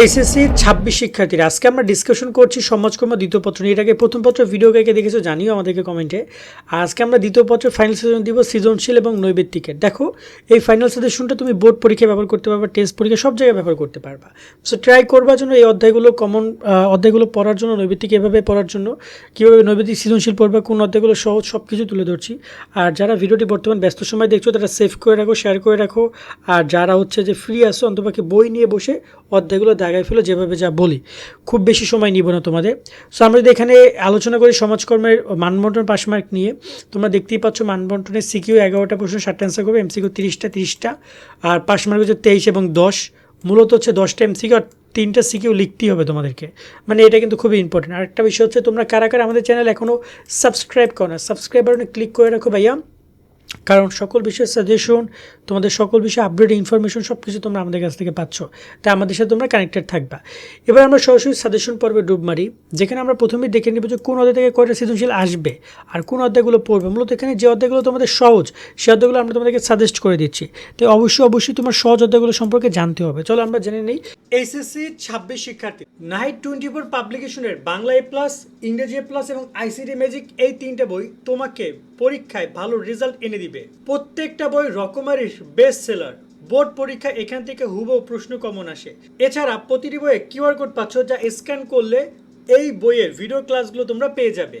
SSC ছাব্বিশ শিক্ষার্থীরা, আজকে আমরা ডিসকাশন করছি সমাজকর্ম দ্বিতীয় পত্র নিয়ে। আগে প্রথম পত্র ভিডিও কে দেখেছ জানিও আমাদেরকে কমেন্টে আজকে আমরা দ্বিতীয় পত্র ফাইনাল সেশন দিব সৃজনশীল এবং নৈবেত্তিকের দেখো, এই ফাইনাল সেশনটা তুমি বোর্ড পরীক্ষায় ব্যবহার করতে পারবা টেস্ট পরীক্ষা সব জায়গায় ব্যবহার করতে পারবা। সো ট্রাই করবার জন্য এই অধ্যায়গুলো কমন অধ্যায়গুলো পড়ার জন্য নৈবেত্তিক এভাবে পড়ার জন্য, কীভাবে নৈবেত্তিক সৃজনশীল পড়বা, কোন অধ্যায়গুলো সহজ সব কিছু তুলে ধরছি। আর যারা ভিডিওটি বর্তমান ব্যস্ত সময় দেখছ, তারা সেভ করে রাখো শেয়ার করে রাখো। আর যারা হচ্ছে যে ফ্রি আসো অন্তপাকে বই নিয়ে বসে অধ্যায়গুলো দাগায় ফেলো, যেভাবে যা বলি। খুব বেশি সময় নিব না তোমাদের। সো আমরা যদি এখানে আলোচনা করি সমাজকর্মের মানবন্টন পাশ মার্ক নিয়ে, তোমরা দেখতেই পাচ্ছ মানবন্টনের সিকিউ এগারোটা প্রশ্ন ষাটটা অ্যান্সার করবে এমসিকিউ তিরিশটা তিরিশটা, আর পাশ মার্ক হচ্ছে তেইশ এবং দশ। মূলত হচ্ছে দশটা এমসিকিউ আর তিনটা সিকিউ লিখতেই হবে তোমাদেরকে। মানে এটা কিন্তু খুবই ইম্পর্টেন্ট আর একটা বিষয় হচ্ছে, তোমরা কারা কারা আমাদের চ্যানেল এখনও সাবস্ক্রাইব করো না সাবস্ক্রাইব বাটনে ক্লিক করে রাখো ভাইয়া। কারণ সকল বিষয়ের সাজেশন তোমাদের সকল বিষয়ে আপডেট ইনফরমেশন সব কিছু তোমরা আমাদের কাছ থেকে পাচ্ছ। তাই আমাদের সাথে তোমরা কানেক্টেড থাকবা। এবার আমরা সরাসরি সাজেশন পর্বে ডুব মারি, যেখানে আমরা প্রথমেই দেখে নেব যে কোন অধ্যায় থেকে কয়টা সৃজনশীল আসবে আর কোন অধ্যায়গুলো পড়বে। মূলত এখানে যে অধ্যায়গুলো তোমাদের সহজ, সে অধ্যায়গুলো আমরা তোমাদেরকে সাজেস্ট করে দিচ্ছি। তাই অবশ্যই অবশ্যই তোমার সহজ অধ্যায়গুলো সম্পর্কে জানতে হবে। চলো আমরা জেনে নিই। এইচএসসি ছাব্বিশ শিক্ষার্থী নাইট টোয়েন্টি ফোর পাবলিকেশনের বাংলা এ প্লাস ইংরেজি এ প্লাস এবং আইসিডি ম্যাজিক এই তিনটে বই তোমাকে পরীক্ষায় ভালো রেজাল্ট এনে দিবে। প্রত্যেকটা বই রকমারির বেস্ট সেলার বোর্ড পরীক্ষা এখান থেকে হুবহু প্রশ্ন কমন আসে। এছাড়া প্রতিটি বইয়ে কিউআর কোড পাচ্ছ যা স্ক্যান করলে এই বইয়ের ভিডিও ক্লাসগুলো তোমরা পেয়ে যাবে।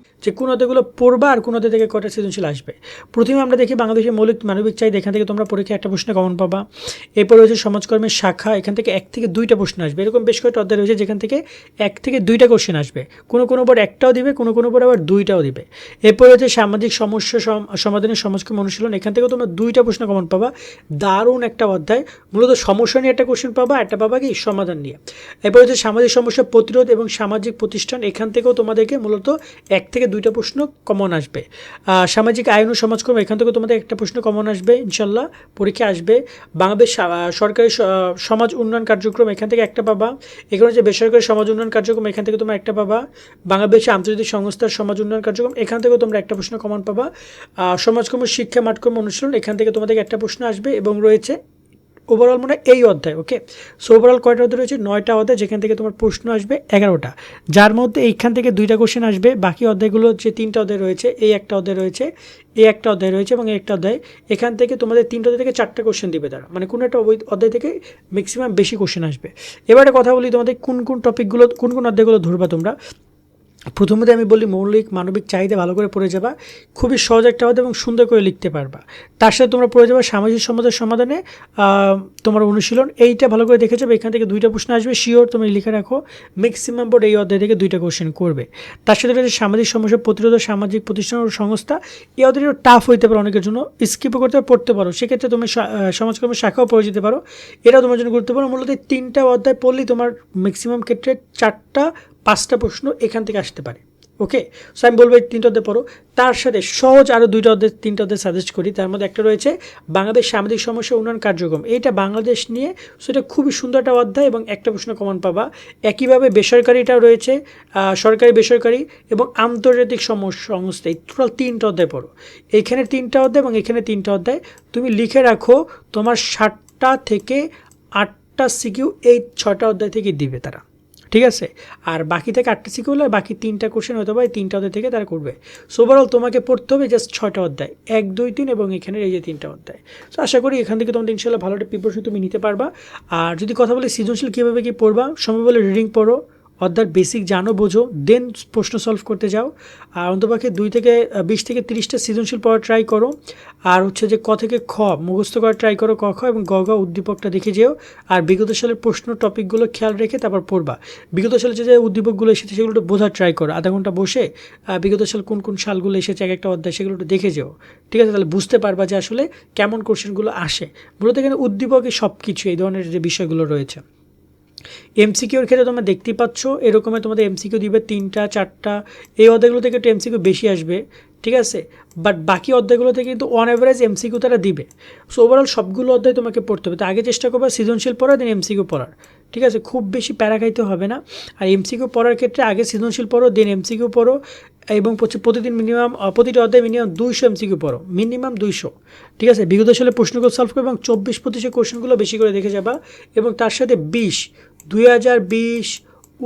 যে কোন অধ্যায়গুলো পড়বা আর কোন অধ্যায় থেকে কটা সৃজনশীল আসবে। প্রথমে আমরা দেখি বাংলাদেশের মৌলিক মানবিক চাহিদা, এখান থেকে তোমরা পরীক্ষা একটা প্রশ্নে কমন পাবা। এরপর রয়েছে সমাজকর্মের শাখা, এখান থেকে এক থেকে দুইটা প্রশ্ন আসবে। এরকম বেশ কয়েকটা অধ্যায় রয়েছে যেখান থেকে এক থেকে দুইটা কোশ্চেন আসবে। কোনো কোনো বোর্ড একটাও দিবে, কোনো কোনো বোর্ড আবার দুইটাও দিবে। এরপর রয়েছে সামাজিক সমস্যা সম- সমাধানের সমাজকর্ম অনুশীলন, এখান থেকেও তোমরা দুইটা প্রশ্ন কমন পাবা। দারুণ একটা অধ্যায়। মূলত সমস্যা নিয়ে একটা কোশ্চেন পাবা, একটা পাবা কি সমাধান নিয়ে। এরপর হচ্ছে সামাজিক সমস্যা প্রতিরোধ এবং সামাজিক প্রতিষ্ঠান, এখান থেকেও তোমাদেরকে মূলত এক থেকে দুইটা প্রশ্ন কমন আসবে। সামাজিক আইন ও সমাজকর্ম, এখান থেকেও তোমাদের একটা প্রশ্ন কমন আসবে ইনশাল্লাহ পরীক্ষা আসবে। বাংলাদেশ সরকারি সমাজ উন্নয়ন কার্যক্রম এখান থেকে একটা পাবা। এখানে হচ্ছে বেসরকারি সমাজ উন্নয়ন কার্যক্রম, এখান থেকে তোমরা একটা পাবা। বাংলাদেশ আন্তর্জাতিক সংস্থার সমাজ উন্নয়ন কার্যক্রম, এখান থেকেও তোমরা একটা প্রশ্ন কমন পাবা। সমাজকর্ম, শিক্ষা, মাঠকর্ম, অনুশীলন, এখান থেকে তোমাদের একটা প্রশ্ন আসবে এবং রয়েছে ওভারঅল মানে এই অধ্যায় ওকে সো ওভারঅল কয়টা অধ্যায় রয়েছে? নয়টা অধ্যায় যেখান থেকে তোমার প্রশ্ন আসবে, এগারোটা। যার মধ্যে এইখান থেকে দুইটা কোশ্চেন আসবে, বাকি অধ্যায়গুলো যে তিনটা অধ্যায় রয়েছে, এই একটা অধ্যায় রয়েছে, এই একটা অধ্যায় রয়েছে এবং এই একটা অধ্যায়, এখান থেকে তোমাদের তিনটা অধ্যায় থেকে চারটা কোশ্চেন দিবে তারা। মানে কোনো একটা অধ্যায় থেকে ম্যাক্সিমাম বেশি কোশ্চেন আসবে। এবারে কথা বলি তোমাদের কোন কোন টপিকগুলো কোন কোন অধ্যায়গুলো ধরবা তোমরা। প্রথমত আমি বলি মৌলিক মানবিক চাহিদা ভালো করে পড়ে যাবা, খুবই সহজ একটা অধ্যায় এবং সুন্দর করে লিখতে পারবা। তার সাথে তোমরা পড়ে যাবা সামাজিক সমাজের সমাধানে তোমার অনুশীলন, এইটা ভালো করে দেখে যাবে, এখান থেকে দুইটা প্রশ্ন আসবে শিওর তুমি লিখে রাখো ম্যাক্সিমাম বোর্ড এই অধ্যায় থেকে দুইটা কোশ্চেন করবে। তার সাথে রয়েছে সামাজিক সমস্যা প্রতিরোধ, সামাজিক প্রতিষ্ঠান ও সংস্থা, এই অধ্যায়টা টাফ হইতে পারে অনেকের জন্য স্কিপও করতে পড়তে পারো, সেক্ষেত্রে তুমি সমাজকর্মের শাখাও পড়ে যেতে পারো। এটা তোমার জন্য গুরুত্বপূর্ণ, মূলত তিনটা অধ্যায় পড়লেই তোমার ম্যাক্সিমাম ক্ষেত্রে চারটা পাঁচটা প্রশ্ন এখান থেকে আসতে পারে। ওকে? সো আমি বলব এই তিনটা অধ্যায় পড়ো। তার সাথে সহজ আরও দুইটা অধ্যায়, তিনটা অধ্যায় সাজেস্ট করি। তার মধ্যে একটা রয়েছে, বাংলাদেশ সামাজিক সমস্যা উন্নয়ন কার্যক্রম। এইটা বাংলাদেশ নিয়ে সেটা খুবই সুন্দর একটা অধ্যায় এবং একটা প্রশ্ন কমন পাবা। একইভাবে বেসরকারিটাও রয়েছে সরকারি, বেসরকারি এবং আন্তর্জাতিক সংস্থা। এই টোটাল তিনটা অধ্যায় পড়ো। এইখানে তিনটা অধ্যায় এবং এখানে তিনটা অধ্যায়। তুমি লিখে রাখো, তোমার ষাটটা থেকে আটটা সিকিউ এই ছটা অধ্যায় থেকে দিবে তারা। ঠিক আছে? আর বাকি থেকে আটটা সিকিউল আর বাকি তিনটা কোশ্চেন হতে পারে তিনটা অধ্যায় থেকে তারা করবে। সো ওভারঅল তোমাকে পড়তে হবে জাস্ট ছয়টা অধ্যায়। এক, দুই, তিন এবং এখানে এই যে তিনটা অধ্যায়। সো আশা করি এখান থেকে তোমাদের ইনশাল্লাহ ভালো একটা প্রিপারেশন তুমি নিতে পারবা। আর যদি কথা বলি সৃজনশীল কীভাবে কী পড়বা, সময় বলে রিডিং পড়ো। অর্থাৎ বেসিক জানো, বোঝো দেন প্রশ্ন সলভ করতে যাও। আর অন্তপাকে দুই থেকে বিশ থেকে তিরিশটা সৃজনশীল পড়া ট্রাই করো। আর হচ্ছে যে ক থেকে খ, মুখস্থ করা ট্রাই করো ক, খ এবং গ গ উদ্দীপকটা দেখে যেও। আর বিগত সালের প্রশ্ন টপিকগুলো খেয়াল রেখে তারপর পড়বা। বিগত সালে যে যে উদ্দীপকগুলো এসেছে সেগুলো একটু বোঝার ট্রাই করো। আধা ঘণ্টা বসে বিগত সাল কোন কোন সালগুলো এসেছে, এক একটা অধ্যায় সেগুলো একটু দেখে যেও। ঠিক আছে? তাহলে বুঝতে পারবা যে আসলে কেমন কোশ্চেনগুলো আসে। মূলত এখানে উদ্দীপকে সব কিছু এই ধরনের যে বিষয়গুলো রয়েছে। এমসিকিউর ক্ষেত্রে তোমরা দেখতেই পাচ্ছ এরকমের তোমাদের এমসিকিউ দিবে তিনটা, চারটা। এই অধ্যায়গুলো থেকে একটু এমসিকিউ বেশি আসবে, ঠিক আছে? বাট বাকি অধ্যায়গুলো থেকে কিন্তু অন অ্যাভারেজ এমসিকিউ তারা দিবে। সো ওভারঅল সবগুলো অধ্যায় তোমাকে পড়তে হবে। তো আগে চেষ্টা করবে সৃজনশীল পড়া দেন এমসিকিউ পড়ার, ঠিক আছে? খুব বেশি প্যারা খাইতে হবে না। আর এমসিকিউ পড়ার ক্ষেত্রে আগে সৃজনশীল পড়ো দেন এমসিকিউ পড়ো, এবং প্রতিদিন মিনিমাম প্রতিটি অধ্যায় মিনিমাম দুইশো এমসিকিউ পড়ো মিনিমাম দুইশো, ঠিক আছে? বিগত সালে প্রশ্নগুলো সলভ করো এবং চব্বিশ পঁচিশে কোশ্চেনগুলো বেশি করে দেখে যাবা, এবং তার সাথে বিশ দুই হাজার বিশ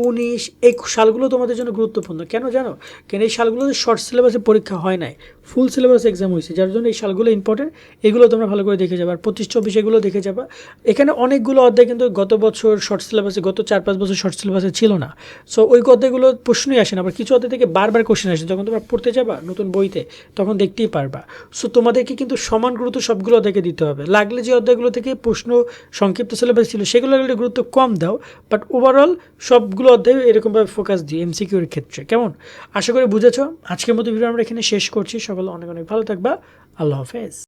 উনিশ এই সালগুলো তোমাদের জন্য গুরুত্বপূর্ণ। কেন জানো? কেন এই সালগুলোতে শর্ট সিলেবাসে পরীক্ষা হয় নাই? ফুল সিলেবাস এক্সাম হয়েছে, যার জন্য এই সালগুলো ইম্পর্টেন্ট এগুলো তোমরা ভালো করে দেখে যাবে। আর পঁচিশ, চব্বিশ এগুলো দেখে যাবা। এখানে অনেকগুলো অধ্যায় কিন্তু গত বছর শর্ট সিলেবাসে গত চার, পাঁচ বছর শর্ট সিলেবাসে ছিল না। সো ওই অধ্যায়গুলো প্রশ্নই আসে না। আবার কিছু অধ্যায় থেকে বারবার কোশ্চেন আসে। যখন তোমরা পড়তে যাবা নতুন বইতে, তখন দেখতেই পারবা। সো তোমাদেরকে কিন্তু সমান গুরুত্ব সবগুলো অধ্যায়কে দিতে হবে। লাগলে যে অধ্যায়গুলো থেকে প্রশ্ন সংক্ষিপ্ত সিলেবাস ছিল সেগুলো গুরুত্ব কম দাও। বাট ওভারঅল সবগুলো অধ্যায় এরকমভাবে ফোকাস দিই এমসিকিউর ক্ষেত্রে। কেমন? আশা করি বুঝেছ। আজকের মতো ভিডিও আমরা এখানে শেষ করছি। সকলে অনেক অনেক ভালো থাকবা। আল্লাহ হাফেজ।